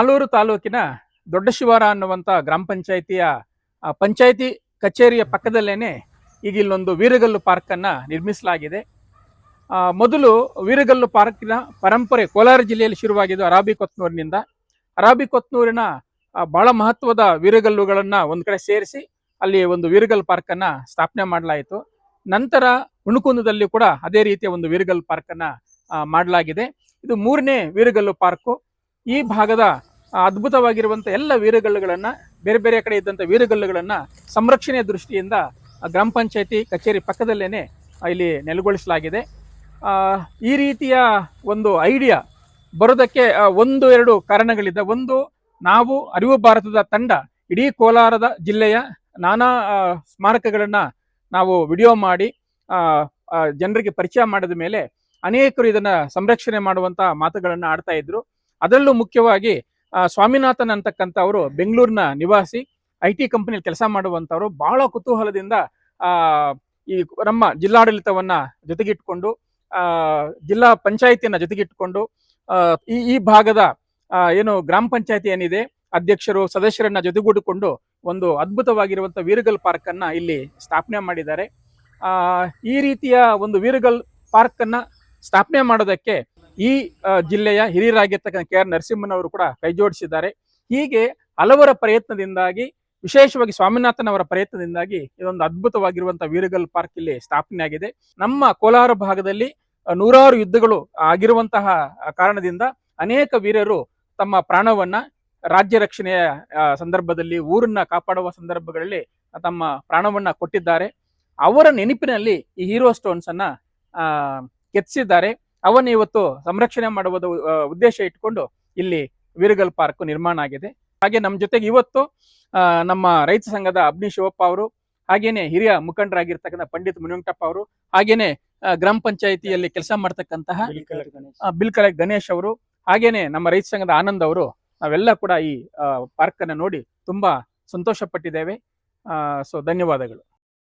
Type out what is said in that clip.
ಆಲೂರು ತಾಲೂಕಿನ ದೊಡ್ಡ ಶಿವಾರ ಅನ್ನುವಂಥ ಗ್ರಾಮ ಪಂಚಾಯಿತಿಯ ಪಂಚಾಯಿತಿ ಕಚೇರಿಯ ಪಕ್ಕದಲ್ಲೇನೆ ಈಗ ಇಲ್ಲೊಂದು ವೀರಗಲ್ಲು ಪಾರ್ಕನ್ನ ನಿರ್ಮಿಸಲಾಗಿದೆ. ಮೊದಲು ವೀರಗಲ್ಲು ಪಾರ್ಕಿನ ಪರಂಪರೆ ಕೋಲಾರ ಜಿಲ್ಲೆಯಲ್ಲಿ ಶುರುವಾಗಿದ್ದು ಅರಾಬಿ ಕೊತ್ನೂರಿನಿಂದ ಅರಾಬಿ ಕೊತ್ನೂರಿನ ಬಹಳ ಮಹತ್ವದ ವೀರಗಲ್ಲುಗಳನ್ನ ಒಂದು ಕಡೆ ಸೇರಿಸಿ ಅಲ್ಲಿ ಒಂದು ವೀರಗಲ್ ಪಾರ್ಕ್ ಅನ್ನ ಸ್ಥಾಪನೆ ಮಾಡಲಾಯಿತು. ನಂತರ ಹುಣಕುಂದದಲ್ಲಿ ಕೂಡ ಅದೇ ರೀತಿಯ ಒಂದು ವೀರಗಲ್ ಪಾರ್ಕ್ ಅನ್ನ ಮಾಡಲಾಗಿದೆ. ಇದು ಮೂರನೇ ವೀರಗಲ್ಲು ಪಾರ್ಕು. ಈ ಭಾಗದ ಆ, ಅದ್ಭುತವಾಗಿರುವಂತ ಎಲ್ಲ ವೀರಗಲ್ಲುಗಳನ್ನು ಬೇರೆ ಬೇರೆ ಕಡೆ ಇದ್ದಂತ ವೀರಗಲ್ಲುಗಳನ್ನು ಸಂರಕ್ಷಣೆಯ ದೃಷ್ಟಿಯಿಂದ ಗ್ರಾಮ ಪಂಚಾಯತಿ ಕಚೇರಿ ಪಕ್ಕದಲ್ಲೇನೆ ಇಲ್ಲಿ ನೆಲೆಗೊಳಿಸಲಾಗಿದೆ. ಈ ರೀತಿಯ ಒಂದು ಐಡಿಯಾ ಬರೋದಕ್ಕೆ ಒಂದು ಎರಡು ಕಾರಣಗಳಿದೆ. ಒಂದು ನಾವು ಅರಿವು ಭಾರತದ ತಂಡ ಇಡೀ ಕೋಲಾರದ ಜಿಲ್ಲೆಯ ನಾನಾ ಸ್ಮಾರಕಗಳನ್ನು ನಾವು ವಿಡಿಯೋ ಮಾಡಿ ಜನರಿಗೆ ಪರಿಚಯ ಮಾಡಿದ ಮೇಲೆ ಅನೇಕರು ಇದನ್ನ ಸಂರಕ್ಷಣೆ ಮಾಡುವಂತ ಮಾತುಗಳನ್ನು ಆಡ್ತಾ ಇದ್ರು. ಅದರಲ್ಲೂ ಮುಖ್ಯವಾಗಿ ಸ್ವಾಮಿನಾಥನ್ ಅಂತಕ್ಕಂಥವರು ಬೆಂಗಳೂರಿನ ನಿವಾಸಿ, ಐ ಟಿ ಕಂಪನಿಯಲ್ಲಿ ಕೆಲಸ ಮಾಡುವಂಥವ್ರು ಬಹಳ ಕುತೂಹಲದಿಂದ ಈ ನಮ್ಮ ಜಿಲ್ಲಾಡಳಿತವನ್ನ ಜೊತೆಗಿಟ್ಕೊಂಡು ಜಿಲ್ಲಾ ಪಂಚಾಯತಿಯನ್ನ ಜೊತೆಗಿಟ್ಕೊಂಡು ಈ ಈ ಭಾಗದ ಏನು ಗ್ರಾಮ ಪಂಚಾಯತಿ ಏನಿದೆ, ಅಧ್ಯಕ್ಷರು, ಸದಸ್ಯರನ್ನ ಜೊತೆಗೂಡಿಕೊಂಡು ಒಂದು ಅದ್ಭುತವಾಗಿರುವಂತ ವೀರಗಲ್ ಪಾರ್ಕ್ ಇಲ್ಲಿ ಸ್ಥಾಪನೆ ಮಾಡಿದ್ದಾರೆ. ಈ ರೀತಿಯ ಒಂದು ವೀರಗಲ್ ಪಾರ್ಕ್ ಸ್ಥಾಪನೆ ಮಾಡೋದಕ್ಕೆ ಈ ಜಿಲ್ಲೆಯ ಹಿರಿಯರಾಗಿರ್ತಕ್ಕಂಥ ಕೆ ಆರ್ ನರಸಿಂಹನವರು ಕೂಡ ಕೈಜೋಡಿಸಿದ್ದಾರೆ ಹೀಗೆ ಹಲವರ ಪ್ರಯತ್ನದಿಂದಾಗಿ, ವಿಶೇಷವಾಗಿ ಸ್ವಾಮಿನಾಥನ್ ಅವರ ಪ್ರಯತ್ನದಿಂದಾಗಿ ಇದೊಂದು ಅದ್ಭುತವಾಗಿರುವಂತಹ ವೀರಗಲ್ ಪಾರ್ಕ್ ಇಲ್ಲಿ ಸ್ಥಾಪನೆ ಆಗಿದೆ ನಮ್ಮ ಕೋಲಾರ ಭಾಗದಲ್ಲಿ ನೂರಾರು ಯುದ್ಧಗಳು ಆಗಿರುವಂತಹ ಕಾರಣದಿಂದ ಅನೇಕ ವೀರರು ತಮ್ಮ ಪ್ರಾಣವನ್ನ ರಾಜ್ಯ ರಕ್ಷಣೆಯ ಸಂದರ್ಭದಲ್ಲಿ, ಊರನ್ನ ಕಾಪಾಡುವ ಸಂದರ್ಭಗಳಲ್ಲಿ ತಮ್ಮ ಪ್ರಾಣವನ್ನ ಕೊಟ್ಟಿದ್ದಾರೆ. ಅವರ ನೆನಪಿನಲ್ಲಿ ಈ ಹೀರೋ ಸ್ಟೋನ್ಸ್ ಅನ್ನ ಕೆತ್ತಿಸಿದ್ದಾರೆ ಅವನ್ನ ಇವತ್ತು ಸಂರಕ್ಷಣೆ ಮಾಡುವುದು ಉದ್ದೇಶ ಇಟ್ಕೊಂಡು ಇಲ್ಲಿ ವೀರಗಲ್ ಪಾರ್ಕ್ ನಿರ್ಮಾಣ ಆಗಿದೆ. ಹಾಗೆ ನಮ್ಮ ಜೊತೆಗೆ ಇವತ್ತು ನಮ್ಮ ರೈತ ಸಂಘದ ಅಬ್ನಿ ಶಿವಪ್ಪ ಅವರು ಹಾಗೇನೆ ಹಿರಿಯ ಮುಖಂಡರಾಗಿರ್ತಕ್ಕಂಥ ಪಂಡಿತ್ ಮುನಿವೆಂಕಟಪ್ಪ ಅವರು ಹಾಗೇನೆ ಗ್ರಾಮ ಪಂಚಾಯಿತಿಯಲ್ಲಿ ಕೆಲಸ ಮಾಡ್ತಕ್ಕಂತಹ ಬಿಲ್ಕಲ ಗಣೇಶ್. ಅವರು ಹಾಗೇನೆ ನಮ್ಮ ರೈತ ಸಂಘದ ಆನಂದ್ ಅವರು ನಾವೆಲ್ಲ ಕೂಡ ಈ ಪಾರ್ಕ್ ಅನ್ನ ನೋಡಿ ತುಂಬಾ ಸಂತೋಷ ಪಟ್ಟಿದ್ದೇವೆ ಸೊ ಧನ್ಯವಾದಗಳು.